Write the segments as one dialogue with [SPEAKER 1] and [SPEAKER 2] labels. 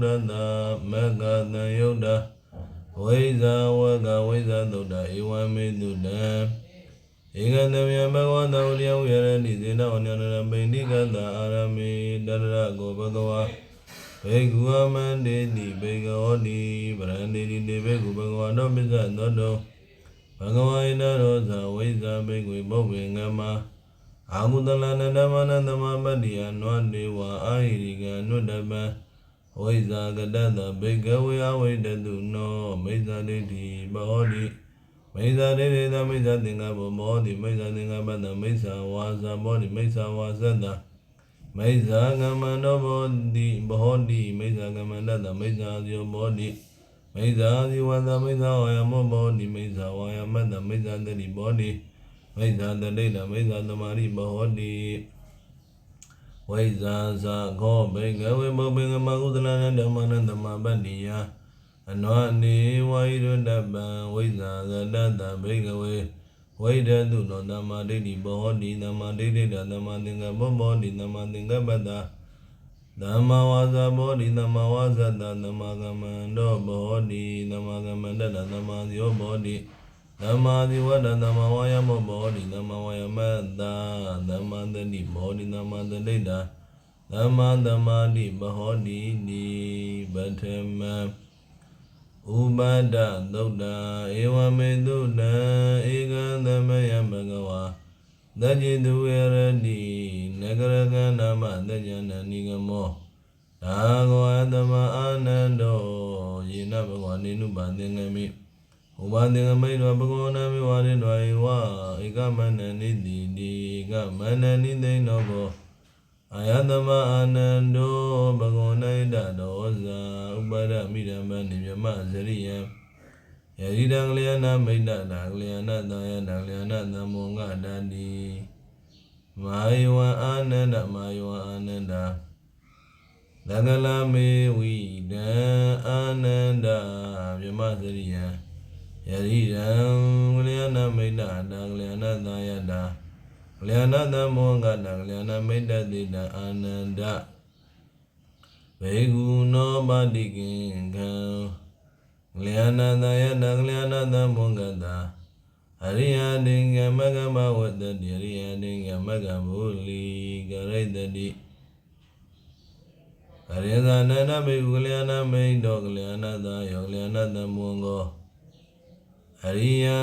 [SPEAKER 1] မန္တမောရတမက္ကတယုဒ္ဓဝိဇာဝကဝိဇာသုဒ္ဓဧဝမေတုတံဧကတမြဘဂဝတဝရိယဝရဏိစေနဝညနရပိဋိကတအာရမေတရရကိုဘဂဝါဘေကုအမန္တေတိဘေကဟောတိပရန္တေတိတေဘေကုဘဂဝါတောပစ္စသောတောဘဂဝါဣနရောဇဝိဇာဘေကွေပုဗ္ဗေငမအာမုတလနဓမ္မနသမပတ္တိယနွတေဝအာဟိရိကနုတ္တပံ ဝိဇာကတတဘေကဝေအဝိတတုနောမိစ္ဆာဒိဋ္ဌိဘောတိမိစ္ဆာဒေဒေသမိစ္ဆာသင်္ကပ္ပမောတိမိစ္ဆာသင်္ကပ္ပတမိစ္ဆာဝါစာမောတိမိစ္ဆာဝါစတမိစ္ဆာကမ္မန္တောဘောတိဘောတိမိစ္ဆာကမ္မန္တတမိစ္ဆာဇယောဘောတိမိစ္ဆာဇီဝတမိစ္ဆာဝါယမောဘောတိမိစ္ဆာဝါယမတ္တမိစ္ဆာတတိဘောတိမိစ္ဆာတတိတမိစ္ဆာသမารိဘောတိ ဝိဇာဇာခောဘေကဝေမောဘေကမကုသလနဓမ္မနသမပတ္တိယအနောအနေဝိရုဒ္ဓပံဝိဇာကတတဘိကဝေဝိဒတုနောသမ္မာဒိဋ္ဌိဘောဟိသမ္မာဒိဋ္ဌိတသမ္မာသင်္ကပ္ပဘောဟိသမ္မာသင်္ကပ္ပတသမ္မာဝါစာဘောဟိသမ္မာဝါစတသမ္မာကမ္မန္တောဘောဟိသမ္မာကမ္မန္တသမ္မာဇယောဘောဟိ သမ္မာဇိဝတသမ္မာဝါယမောဘောဟိသမ္မာဝါယမတသမ္မာတတိဘောဟိသမ္မာတတိတသမ္မာသမာဓိဘောဟိနိပထမံဥပါဒသုတ်တာဧဝမေတုတံဧကံသမယဘဂဝါတကြိတုဝရတိနဂရကနာမတကြနနိဂမောဒါဂဝသမအာနန္တောယေနဘဂဝါနေနုပါသင်္ကမိ ဥပါသင်္ကမိတောဘဂဝနာမိဝါရိတောဧဝဧကမန္တနိတိတိဧကမန္တနိသိဏောဘောအာယတမအာနန္ဒောဘဂဝန္တိုဒဒောဇာဥပါဒမိဓမ္မနိမြမဇရိယံယရိတံကလျာဏမိတ်တတကလျာဏတယတကလျာဏသမောငတတိမာယဝအာနန္ဒမာယဝအာနန္ဒသကလမေဝိဒံအာနန္ဒမြမဇရိယံ ယရိတံကလျာဏမိတ်တတကလျာဏတယတကလျာဏသမောကတကလျာဏမိတ်တတိတအာနန္ဒဘေကုနောပါတိကင်ခံကလျာဏသယတကလျာဏသမောကတအရိယတိကမကမဝတ္တတိအရိယတိကမကမုလီကရိတတိအရိယသနန္ဒဘေကုကလျာဏမိတ်တောကလျာဏသယောကလျာဏသမောကော အရိယံ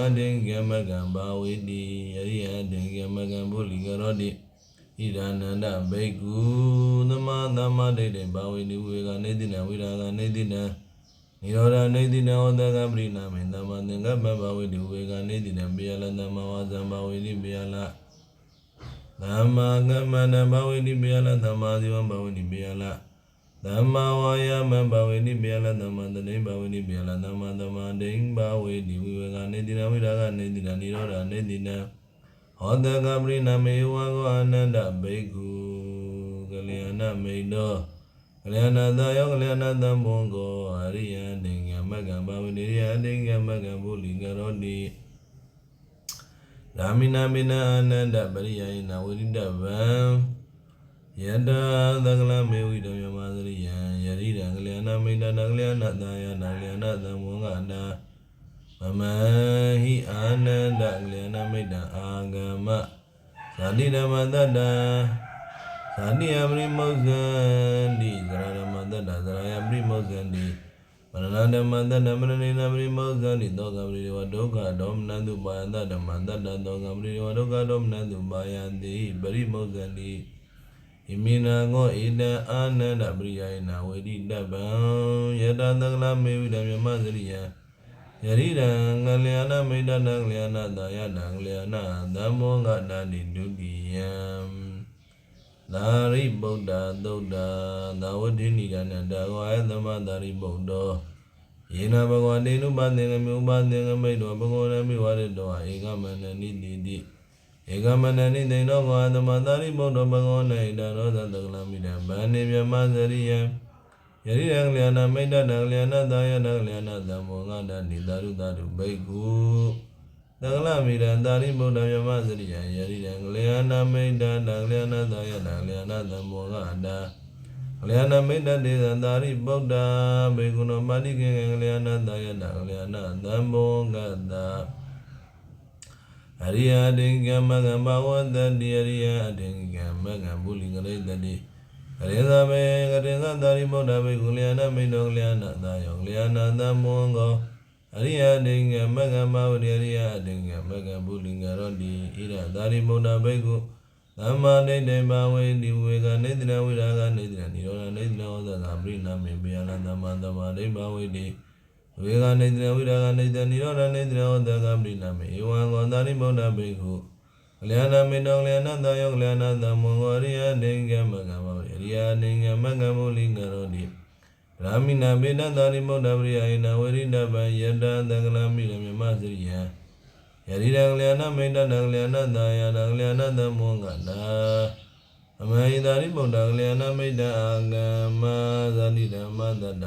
[SPEAKER 1] အတ္တိကမကံဘာဝေတိအရိယအတ္တိကမကံဘုလိကရောတိဣဒာနန္ဒဘိက္ခုသမသမ္မာဒိဋ္ဌိဘာဝေတိဝေကနေတိနဝိရာဂနေတိနနိရောဓနေတိနဟောတကပရိနာမေသမ္မာသင်္ကပ္ပဘာဝေတိဝေကနေတိနပိယလသမ္မာဝါဇံဘာဝေတိပိယလသမ္မာကမ္မန္တဘာဝေတိပိယလသမ္မာဇိဝံဘာဝေတိပိယလ သမ္မာဝါယာမဘဝေနိဘေယလသမ္မာတတိဘဝေနိဘေယလသမ္မာသမ္မာဒိဋ္ဌဘဝေနိဝိဝေကနေတိနဝိဒါကနေတိနနိရောဓနေတိနဟောတကပရိနမေဝကောအနန္တဘိက္ခုကလျာဏမိတ်တောကလျာဏသယောကလျာဏသံဘောကောအရိယတေငမကံဘဝေနိရိယတေငမကံဘုလိကရောတိဓမ္မိနာမိနာအနန္တပရိယိနာဝိရိတဗံ ယတသကလမေဝိတမြမသရိယံယရိတံကလျာဏမိတတကလျာဏတယနာကလျာဏသမောငနာမမဟိအာနန္ဒကလျာဏမိတအာဂမဇာတိဓမ္မတတ္တဇာတိအပရိမောဇန္တိဇရာဓမ္မတတ္တဇရာယပရိမောဇန္တိမရဏဓမ္မတတ္တမရဏိနပရိမောဇန္တိသောကပရိဝဒုက္ခဒေါမနန္တုပါယတဓမ္မတတ္တသောကပရိဝဒုက္ခဒေါမနန္တုပါယတိပရိမောဇန္တိ ဣမိနာငောဣတံအာနန္ဒပရိယိနာဝေတိတပံယတသကလမေဝိတမြမစရိယံယရိတံကလျာဏမိတ္တနကလျာဏတာယတံကလျာဏသမ္မောငတာတိဒုတိယံသာရိပုတ္တသုတ်တာသာဝတိနိကနတဝါယသမသာရိပုတ္တောယေနဘဂဝတေနုပါသင်္ကမေဥပါသင်္ကမိတောဘဂဝရမိဝရတောဧကမန္တနိတိတိ ဧကမန္တနိတိနောကောသမတာရိဗုဒ္ဓဘဂဝနေတရောသတကလမိတံဗန္နေမြမဇရိယံယရိယံလျာဏမိတ္တတံလျာဏသာယတံလျာဏသံမောငတနိတာရုတာရုဘိက္ခုတကလမိတံတာရိဗုဒ္ဓမြမဇရိယံယရိယံလျာဏမိတ္တတံလျာဏသာယတံလျာဏသံမောငတံလျာဏမိတ္တတေသံသာရိဗုဒ္ဓဘေကုဏပါတိကေလျာဏသာယတံလျာဏသံမောငတံ အရိယတေကမကဘဝတတိအရိယတေကမကဗုလိကရေတတိကရေသမေကရေသသာရိဗုဒ္ဓဘေကုလျာဏမိတောလျာဏသာယောလျာဏသံမောငောအရိယတေကမကဘဝတိအရိယတေကမကဗုလိကရောတိဣရသာရိဗုဒ္ဓဘေကုသမ္မာဒိဋ္ဌိဘာဝေဒီဝေကနေတနာဝိရာဂနေတနာနိရောဓနေတနာဟောသသာပရိနာမေပိယနာသမ္မာသမ္မာဒိဋ္ဌိဘာဝေတိ ဝေကနေတနာဝိရာဂနေတနာနိရောဓနေတနာဟောသသာပရိနာမေဧဝံကောသာရိဗုဒ္ဓဘေကုကလျာဏမေတောကလျာဏသာယောကလျာဏသမ္မောဟရိယဒိင်္ဂမကမဝရိယဒိင်္ဂမကမုလိကရောတိဗราမိနာဘေနသာရိဗုဒ္ဓပရိယိနဝရိဒဗံယတံသကလမိရမြမစရိယယရိရံလျာဏမေတ္တံလျာဏသာယတံလျာဏသမောကနာအမဟိသာရိဗုဒ္ဓလျာဏမေတ္တအာဂမဇာတိဓမ္မတတ္တ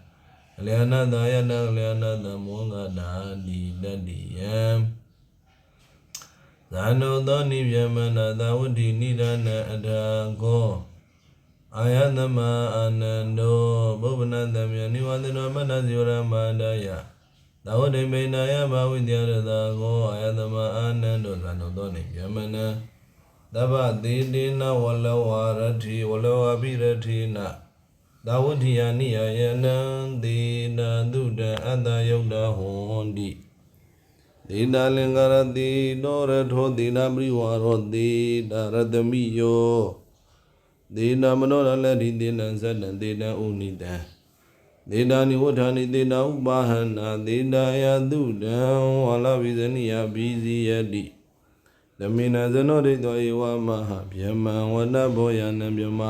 [SPEAKER 1] လမိရမြမသရိယံလျာနာယရတကလမိရမြမသရိယယရိယံလျာနာမိဏတာလျာနာသာယတလျာနာသမောငတာဒီတတ္တိယံဇာနုသောနိဗျမနာသဝတိနိဒာနအထာကောအာယသမအာနန္ဒောဘုဗ္ဗနတမြနိဝသနောမနစီဝရမန္တယသဝတိမေနာယဘာဝိတ္တရတကောအာယသမအာနန္ဒောဇာနုသောနိဗျမနာသဗ္ဗတိတိနဝလဝရတိဝလဝပိရတိန သာဝတိယနိယယနံသေနတုတံအတ္တယုတ်တဟွန်တိဒေတာလင်္ကာရတိနောရထောဒေနာပရိဝါရောဒေတာရတမိယောဒေနာမနောရလတိဒေနံဇတံဒေနံဥနိတံဒေတာနိဝဋ္ဌာနိဒေနာဥပါဟနာဒေတာယတုတံဝါလဝိဇနိယဘိဇိယတိသမိနဇနောဒိတောဧဝမဟာဗျမံဝနဘောယနံဗျမ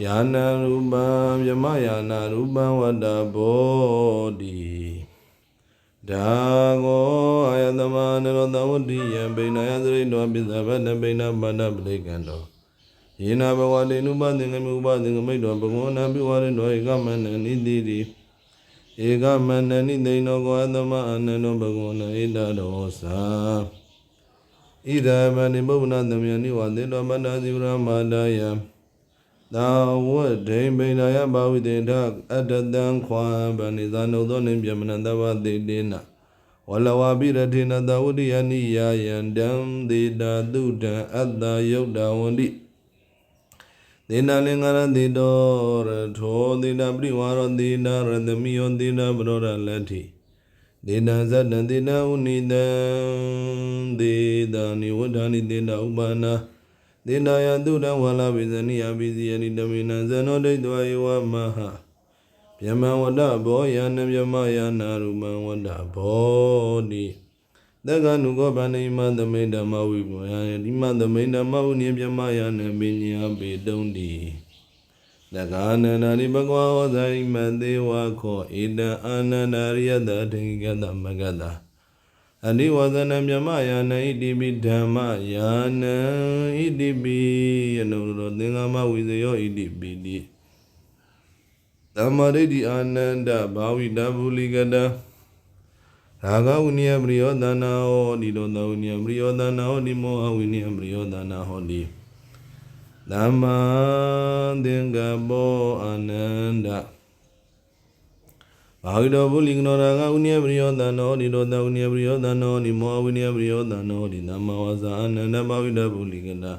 [SPEAKER 1] ယာနာရူပံဗျမယာနာရူပံဝတ္တဘောတိဒါကောအာယတမနရောတဝတ္တိယံပိဏယသရိတောပိသဗ္ဗနပိဏပါဏပလိကံတောယေနဘဝတေနုပသင်္ကမေဥပသင်္ကမိတောဘဂဝနာပိဝရတောဧကမန္တနိတိတိဧကမန္တနိသိဏောကောအတမအနန္တောဘဂဝနာဣတတောသာဣဒံမဏိမုဗ္ဗနသမယနိဝသေတောမန္တဇိဝရမန္တယ သာဝဒိဗိဏယဘာဝိတေထအတ္တတံခွာဗဏိဇာနုသောနိပြမနတဝတိတေနဝလဝပိရထေနသဝတိယနိယယံတံသေတာတုတံအတ္တယုတ်တဝန္တိသေနလင်္ကာရတိတောရထောသေနပရိဝါရောသေနရတမိယောသေနပရောရလတ္ထိဒေနံဇတံဒေနဥနိတံဒေတာနိဝဋ္ဌာနိဒေနဥပါနာ ဒေနာယတုတံဝါလာပိဇနိယပိစီယနိတမေနံဇနောဒိဋ္ဌဝေဝမဟာဗျမံဝတ္တဘောယနဗျမယနာရူမံဝတ္တဘောတိသက္ကနုကောဗန္နိမသမိဓမ္မဝိပယယတိမသမိဓမ္မဝုညဗျမယနမေညာပေတုံးတိသက္ကာနန္ဒာရိဘဂဝါဟောဇာရိမသေဝခောဣတံအာနန္ဒာရိယတထေကတမဂတ အနိဝဇနမြမယာနဣတိပိဓမ္မယာနံဣတိပိယနုရောသင်္ဃမဝိဇယောဣတိပိတိသမ္မာဒိဋ္ဌိအာနန္ဒဘာဝိတဗုလိကတရာဂဝိနိယပရိယောသနာဟောဒီလိုသောဝိနိယပရိယောသနာဟောဒီမောဟဝိနိယပရိယောသနာဟောဒီသမ္မာသင်္ကပ္ပောအာနန္ဒ ဘာဝိတောပုလိကနောရာဂဥနိယပရိယောသနောဒီတောတဥနိယပရိယောသနောဒီမောဝိနိယပရိယောသနောဒီသမ္မာဝါစာအာနန္ဒဘာဝိတပုလိကနာ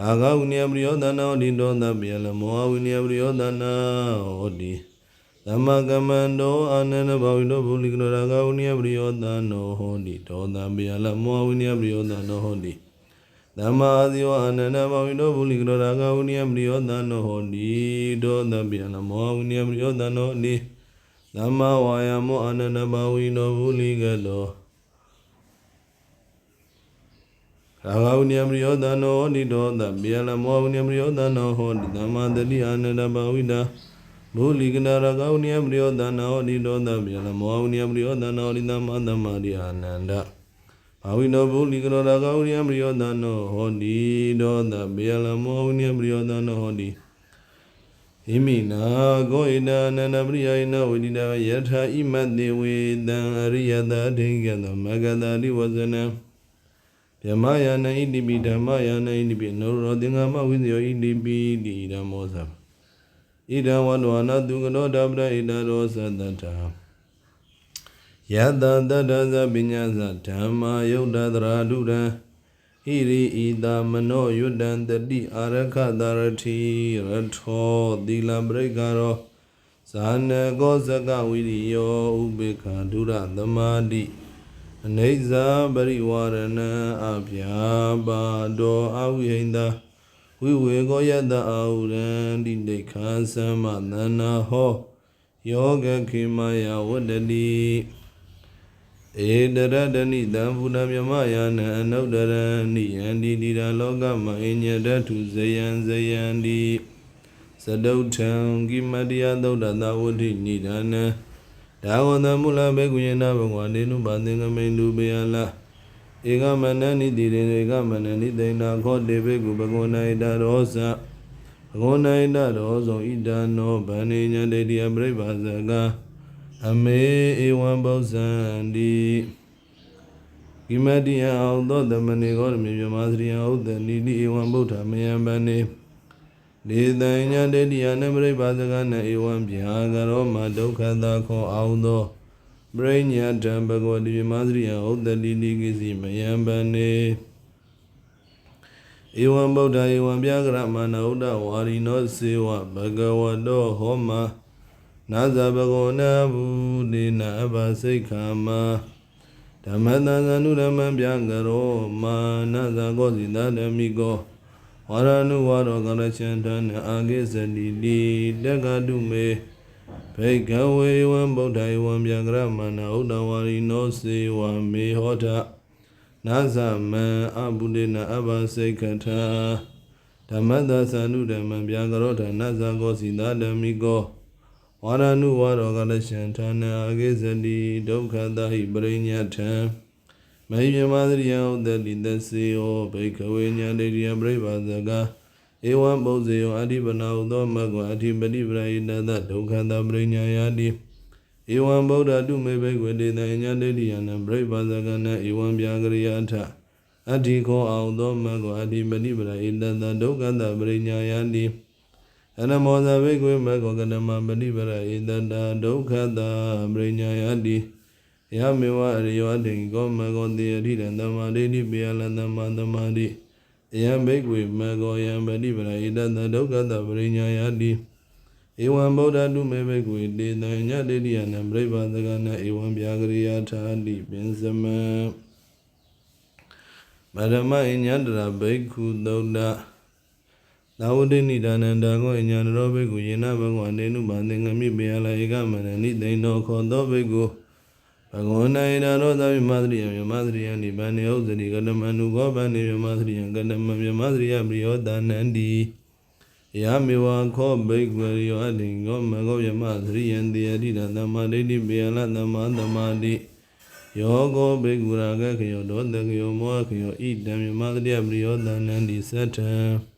[SPEAKER 1] အာဂဥနိယပရိယောသနောဒီတောတပိယလမောဝိနိယပရိယောသနောဒီသမ္မာကမ္မန္တောအာနန္ဒဘဝိတောဗုလိကနောရာဂဝနိယပရိယောသနောဟောတိဒောသံပိယလမောဝိနိယပရိယောသနောဟောတိသမ္မာအာဇီဝအာနန္ဒဘဝိတောဗုလိကနောရာဂဝနိယပရိယောသနောဟောတိဒောသံပိယလမောဝိနိယပရိယောသနောဟောတိ သမ္မာဝါယာမောအာနန္ဒဘဝိတောဗုလိကနောရာဂဝနိယပရိယောသနောဟောတိဒောသံပိယလမောဝိနိယပရိယောသနောဟောတိသမ္မာတတိအာနန္ဒဘဝိတာဘုလိကနာရကောနိယပရိယောသနာဟောတိတောသဗျာလမောဝနိယပရိယောသနာဟောတိသမသမ္မာရိအာနန္ဒဘာဝိနောဘုလိကနောရကောနိယပရိယောသနာဟောတိတောသဗျာလမောဝနိယပရိယောသနာဟောတိ ဣမိနာကောဣနာနန္ဒပရိယိနဝိတိတယထာဣမတ်တေဝေတံအရိယတအဋ္ဌိကသောမဂတတိဝဇနံဓမ္မယနာဣတိပိဓမ္မယနာဣတိပိနောရောသင်္ဃမဝိဇ္ဇယောဣတိပိတိဓမ္မောသဗ္ဗဣဒံဝန္ဒဝနာသူကနောဓမ္မဣဒံရောသတ္တယတတတ္တသပညာသဓမ္မာယုတ်တသရာဓုရံ ဣရိဣတာမနောယွတံတတိအာရခတာရတိရထောသီလပရိက္ခရောဇာနကောဇကဝိရိယောဥပေက္ခဒုရသမာတိအနေဇာပရိဝရဏံအဗျာပါတောအဝိဟိန္တာဝိဝေကောယတအာဟုရံတိဒိဋ္ဌာသမသနာဟောယောဂခေမယဝတ္တတိ ဧတရတနိတံဘုဒ္ဓမြမယာနံအနုတ္တရံနိယန္တိတိရာလောကမအညတထုဇယံဇယံတိသတုထံကိမတ္တယသုဒ္ဓသာဝဋ္ဌိနိဒာနံဒါဝတမူလဘေကုယေနဘဂဝနေနုပါသင်္ကမိန်တုပေယလာဧကမနနိတိရေဧကမနနိသိဏခောတေဘေကုဘဂဝနာဣတရောသဘဂဝနာဣတရောဇောဣဒနောဗန္နေညတေတိအပရိပါဇက အမေဧဝံပုဇံတိကိမတိယအောင်သောတမဏေကောရမေမြမသရိယဥဒ္ဒနိတိဧဝံဗုဒ္ဓမယံဗန္နေဒေတံညတေတိယနပရိပါဇကနဧဝံဗျာကရောမဒုက္ခတာခောအောင်သောပရိညာတံဘဂဝတိမြမသရိယဥဒ္ဒတိတိကိစီမယံဗန္နေဧဝံဗုဒ္ဓဧဝံပြာကရမနာဥဒ္ဒဝါရိနောစေဝဘဂဝတောဟောမာ နာဇဘဂဝနာဘူဒေနာအဘစိတ်ခာမဓမ္မတန်သနုဓမ္မပြကရောမာနာဇကောစီတဓမိကောဝါရနုဝါရောကရချန္တနအာဂိစတိတိတက္ကတုမေဘေကဝေဝံဗုဒ္ဓဧဝံပြကရမနာဥဒ္ဒဝါရိနောစေဝမေဟောထနာသမံအဘုဒေနအဘစိတ်ခထာဓမ္မတသနုဓမ္မပြကရောဓနဇကောစီတဓမိကော ဝါရနုဝါရောကလရှံဌာနအဂိဇတိဒုက္ခတဟိပရိညထံမေယမသရိယဥဒ္ဒတိသစေယောဘေကဝေညာတေရိယပရိပါဇကဧဝံပုဇေယောအဓိပနာဟုသောမဂ္ဂဝအဓိပတိပရိဏတဒုက္ခတပရိညာယာတိဧဝံဗုဒ္ဓတုမေဘေကွေတေတဉ္ညာတေတိယနံပရိပါဇကနဧဝံပြာကရိယာထအဋ္ဌိခောအောင်သောမဂ္ဂဝအဓိပတိပရိဏတဒုက္ခတပရိညာယာတိ အနမောဇဘိကွေမဂ္ဂကနမပတိပရိဏတဒုက္ခတပရိညာယာတိယမေဝအရိယောတိကောမဂ္ဂောတိအဋ္ဌိတံသမ္မာဒိဋ္ဌိပိယလသမ္မာသမာဓိအယံဘိကွေမကောယံပฏิပရာဣတတဒုက္ခတပရိညာယတိဧဝံဗုဒ္ဓတုမေဘိကွေတေတံညတေတိယနံပြိပါဒကနဧဝံဗျာကရိယာထာတိပင်စမံမရမအညတရာဘိက္ခုသုဒ္ဓ သာဝတိနိဒါနန္တာကောအညာရောဘိက္ခုယေနဘဂဝန္တေနုဘာသင်္ကမိပေယလာဧကမနနိသိဏောခောသောဘိက္ခုဘဂဝန္တေနာရောသဗ္ဗမသရိယမြမသရိယနိဗ္ဗာန်ဥစ္စရိကတမနုကောဗန္နေမြမသရိယကတမမြမသရိယပရိယောတနန္တိယမေဝခောဘိက္ဝရိယောအတိကောမကောယမသရိယံတေယတိတသမ္မာဒိဋ္ဌိပေယလသမ္မာသမာတိယောကောဘိက္ခူရာကခယောဒောတကယောမောခယောဣတံမြမသရိယပရိယောတနန္တိသတ္ထံ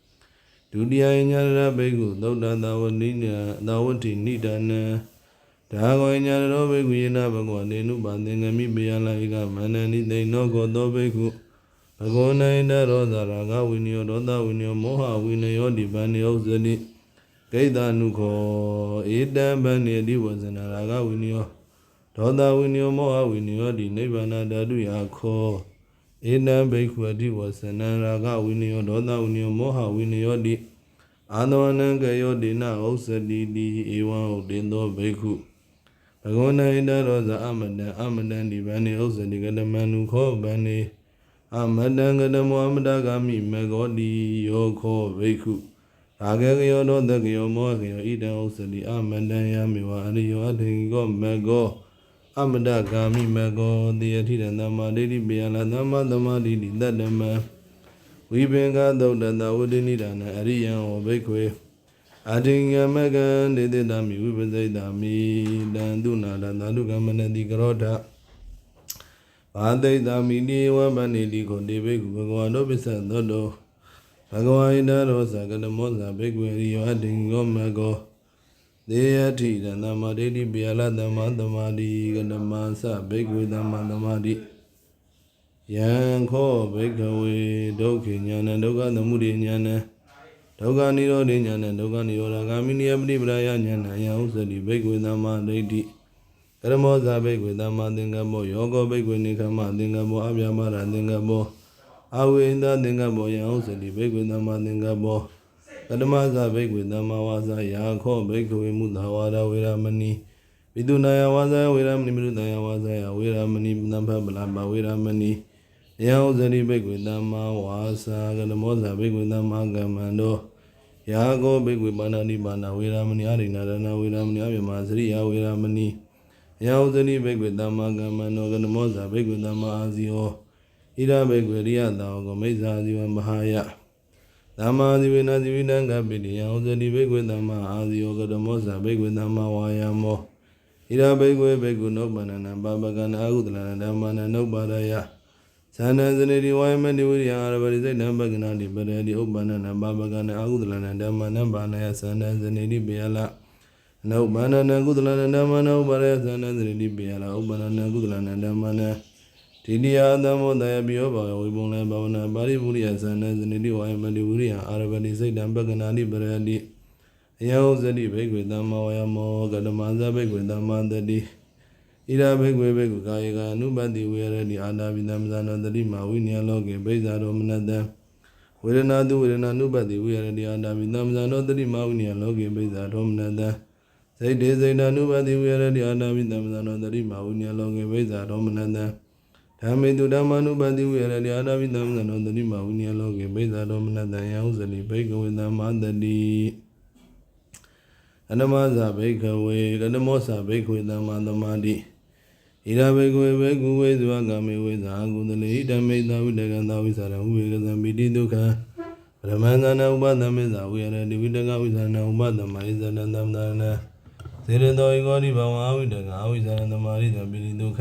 [SPEAKER 1] ဒုတိယညာရဘိက္ခုသုဒ္ဓသာဝတိညာသာဝတိနိဒာနံဒါဂောညာရောဘိက္ခုယေနဘဂဝတေနုပါသင်္ကမိပေယလာဧကမန္တနိသိဏောကောသောဘိက္ခုဘဂဝနာဣတရောဇာရာဂဝိနယောဒေါသဝိနယောမောဟဝိနယောဒီပန္နယောဇတိဂိတနုခောဧတံဗန္နေတိဝဇနာရာဂဝိနယောဒေါသဝိနယောမောဟဝိနယောဒီနိဗ္ဗာန်ဓာတုယာခော ဧတံဘိက္ခုအတိဝဇနံရာဂဝိနယောဒေါသဝိနယောမောဟဝိနယောဒီအာသဝနံကယောဒေနဥစ္စတိတိဧဝံဥဒေသောဘိက္ခုဘဂဝန္တဣတရောဇအမတံအမတံဒီဗန္နေဥစ္စတိကတမန္နုခောဗန္နေအမတံကတမောအမတဂာမိမေဂောတိယောခောဘိက္ခုရာဂေကယောသောတကယောမောကယောဣတံဥစ္စတိအမတံယမေဝအရိယောအထေကောမေဂော အမတဂာမိမကောတေယတိရသမ္မာဒိဋ္ဌိပေယလာသမ္မာသမာဓိတိတတ္တမံဝိပင်္ဂသုတ်တတဝတိနိဒာနအရိယံဟောဘိက္ခွေအတိငမကံဒေတိတမိဝိပစိတမိတံတုနာတသာဓုကမနတိကရောဓဘာတိတမိတိဝဗန္တိတိကိုတေဘိက္ခုဘဂဝါတို့ပစ္စသောတောဘဂဝါဣဒရောသကတမောဇဘိက္ခွေရိယောအတိငောမကော သေယတိတသမ္မာဒိဋ္ဌိပိယလသမ္မာသမာဓိကတမသဘိက္ခွေသမ္မာသမာဓိယံခောဘိက္ခဝေဒုက္ခဉာဏဒုက္ခသမုဒိဉာဏဒုက္ခនិရောဓဉာဏဒုက္ခនិရောဓဂာမိနိယပရိပရာယဉာဏယံဥစ္စတိဘိက္ခွေသမ္မာဒိဋ္ဌိကရမောဇဘိက္ခွေသမ္မာသင်္ကပ္ပောယောဂောဘိက္ခွေနိခမသင်္ကပ္ပောအဗျာမရသင်္ကပ္ပောအဝိန္ဒသင်္ကပ္ပောယံဥစ္စတိဘိက္ခွေသမ္မာသင်္ကပ္ပောကတမဇဘိက္ခွေသမ္မာဝါစာယာခောဘိက္ခွေမုသာဝါဒဝေရမဏိပိတုနာယဝါစာဝေရမဏိမနုတယဝါစာယဝေရမဏိနံဖပလပဝေရမဏိယောဇရိဘိက္ခွေသမ္မာဝါစာကတမောဇဘိက္ခွေသမ္မာကမ္မန္တောယာကောဘိက္ခွေပါဏာတိပါဏဝေရမဏိအရိဏရဏဝေရမဏိအမြမစရိယဝေရမဏိယောဇရိဘိက္ခွေသမ္မာကမ္မန္တောကတမောဇဘိက္ခွေသမ္မာအာဇီယောဣရဘိက္ခွေရိယတောကောမိစ္ဆာဇီဝမဟာယ သမ္မာဇိဝေနဇိဝိတံကပိတိယံဥဇတိဘိက္ခွေသမ္မာအာဇိယောကတမောဇဘိက္ခွေသမ္မာဝါယာမောဣရဘိက္ခွေဘိက္ခုနုပ္ပန္နနံပါပကနာအကုသလနဓမ္မနနုပ္ပါဒယသန္တဇနေတိဝါယမတိဝိရိယအာရပရိစိတ်တံပကနာတိပရေတိဥပ္ပန္နနံပါပကနာအကုသလနဓမ္မနံပါဏယသန္တဇနေတိပေယလနုပ္ပန္နနကုသလနဓမ္မနဥပ္ပါရယသန္တဇနေတိပေယလဥပ္ပန္နနကုသလနဓမ္မနံ တိတိယသမောတယပိယောဘာဝိပုံလဘာဝနာပါရိပုရိယသန္တဇနိတိဝါယမတိဝိရိယအာရပတိစိတ်တံပကနာတိပရတိအယောဇတိဘိက္ခွေသမ္မာဝယမောကတမဇဘိက္ခွေသမ္မာတတိဣရာဘိက္ခွေဘိက္ခုကာယေကအနုပတ္တိဝေရတိအာနာပိသမ္ဇာနောတတိမာဝိနည်းလောကေဘိဇာရောမနတံဝေဒနာတုဝေဒနာနုပတ္တိဝေရတိအာနာပိသမ္ဇာနောတတိမာဝိနည်းလောကေဘိဇာရောမနတံစိတ်တေစိတ်တ ानु ပတ္တိဝေရတိအာနာပိသမ္ဇာနောတတိမာဝိနည်းလောကေဘိဇာရောမနတံ ဓမ္မေတုဓမ္မနုပတိဝေရတိအာနာပိသမ္ဇနောတတိမဝိနည်းလောကေပိဇာတော်မနတံယံဥဇလိဘိကဝေသမ္မာတတိအနမဇဘိကဝေကတမောဇဘိကဝေသမ္မာသမာတိဣရာဘိကဝေဘေကုဝေဇဝကမေဝေဇာကုသလေဓမ္မေတဝိတကံသဝိသရံဝိကသံပိတိဒုက္ခပရမန္တနာဥပဒမေဇာဝေရတိဝိတကဝိဇာနဥပဒမဣဇနံသမ္မာနစေရတောဧကောတိဘဝဝိတကဝိဇာနသမာရိတပိတိဒုက္ခ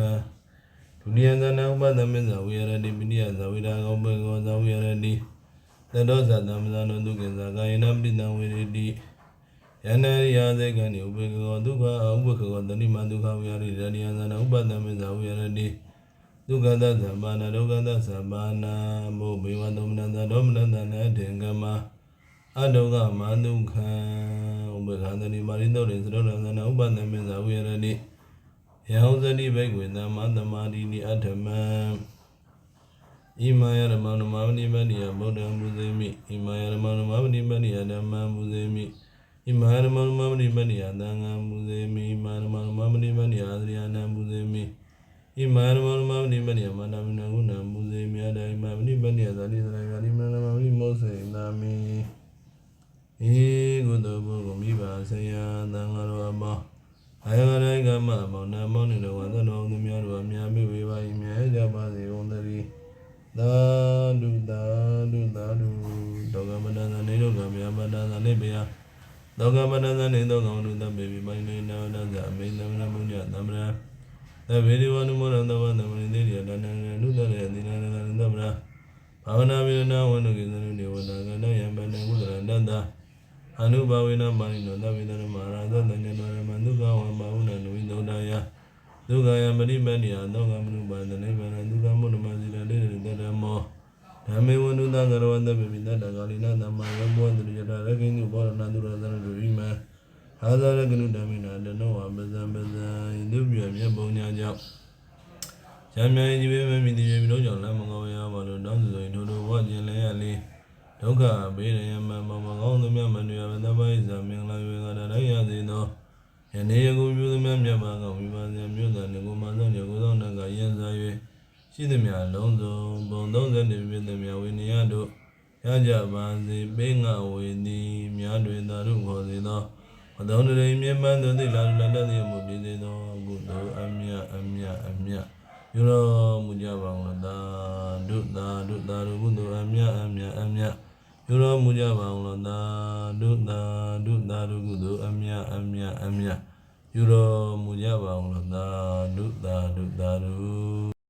[SPEAKER 1] ဒုတိယသနဥပသမစ္ဆဝေရတိပိနိယဇဝိရာကောဘေကောဇဝေရတိသတောဇသမ္မဇနောဒုက္ခေဇကာယနာပိတံဝေရတိယန္နရိယာသေကံဥပေကောဒုက္ခဥပခေကောတတိမဒုက္ခဝေရတိရတိယသနဥပသမစ္ဆဝေရတိဒုက္ခသသဗ္ဗနာဒုက္ခသသဗ္ဗနာမောဘေဝသောမနတဒေါမနတနတေကမအဒုက္ခမဒုက္ခဥပခန္တတိမာရိတောရိသရောသနဥပသမစ္ဆဝေရတိ ယောဇတိဘိကွေသမ္မာသမာဓိနိအထမံဣမာယရမဏမဝနိမနိယဗုဒ္ဓံပူဇေမိဣမာယရမဏမဝနိမနိယဓမ္မံပူဇေမိဣမာယရမဏမဝနိမနိယသံဃံပူဇေမိဣမာယရမဏမဝနိမနိယအာသရိယနံပူဇေမိဣမာယရမဏမဝနိမနိယမန္တမနဂုဏံပူဇေမိအဒိမဝနိမနိယသတိသရဂာတိမနမဝနိမောစေနာမိဧကုတဘုဂမိပါဆယသံဃာရောဘော အာယဂရိုက်ကမမောင်နာမောင်းနေတော်ဝါသတော်သူများတို့အများမိဝေပါ၏မြဲကြပါစေကုန်သတည်းသာဓုသာဓုသာဓုတောကမနန္တနေတို့ကမြာမတန္တနေပေယတောကမနန္တနေသောကောင်တို့တပေပိမိုင်းနေနာနာဇာအမိန်သမဏမုညသမ္မရာသဗ္ဗေဒီဝနုမောရံသဝသမဏိတေရိယတဏ္ဍနနုတရေသီနာနန္တသမ္မရာဘာဝနာဝိရဏဝနုကိသနုနေဝနာကနယံပန္နကုသရတတ္တ အနုဘဝေနမာနိနောသဗ္ဗေတရမဟာရသတညနောရမန္တုကဝံဘာဝနာနဝိသုဒ္ဓယဒုက္ခယမရိမဏိယသောကမနုပါဒနေဗရံဒုက္ခမုနမစီရတေရတရမောဓမ္မေဝန္တုသကရဝတ္တပိပိတတကာလိနသမ္မာယဘောန္တရိယတာရကိညုဘောရဏတုရသရတုဣမံအာဇာရကနုဓမ္မိနာတနောဝပဇံပဇံဣတုပြမြတ်ပုံညာကြောင့်ဇာမြိုင်ဒီပေမမိတိပြေမိတို့ကြောင့်လမ်းမကောင်းရပါလို့တောင်းဆိုရင်ထို့ထို့ဝကျင်လဲရလေးဓဒုက္ခဘေးရယမမမကောင်းသမျှမနွေဘသ ရှိသမျှလုံးစုံဘုံ30ပြည့်သမျှဝိနည်းတို့ရကြပါစေပိငါဝေသည်များတွင်သာရုခေါ်စေသောမသောတရိမြတ်မှန်သောတိလာလူလတ္တိမှုပြည့်စေသောကုသိုလ်အမြတ်အမြတ်အမြတ်ယူတော်မူကြပါဦးသာဒုသာဒုသာဒုကုသိုလ်အမြတ်အမြတ်အမြတ်ယူတော်မူကြပါဦးသာဒုသာဒုသာဒုကုသိုလ်အမြတ်အမြတ်အမြတ်ယူတော်မူကြပါဦးသာဒုသာဒုသာဒု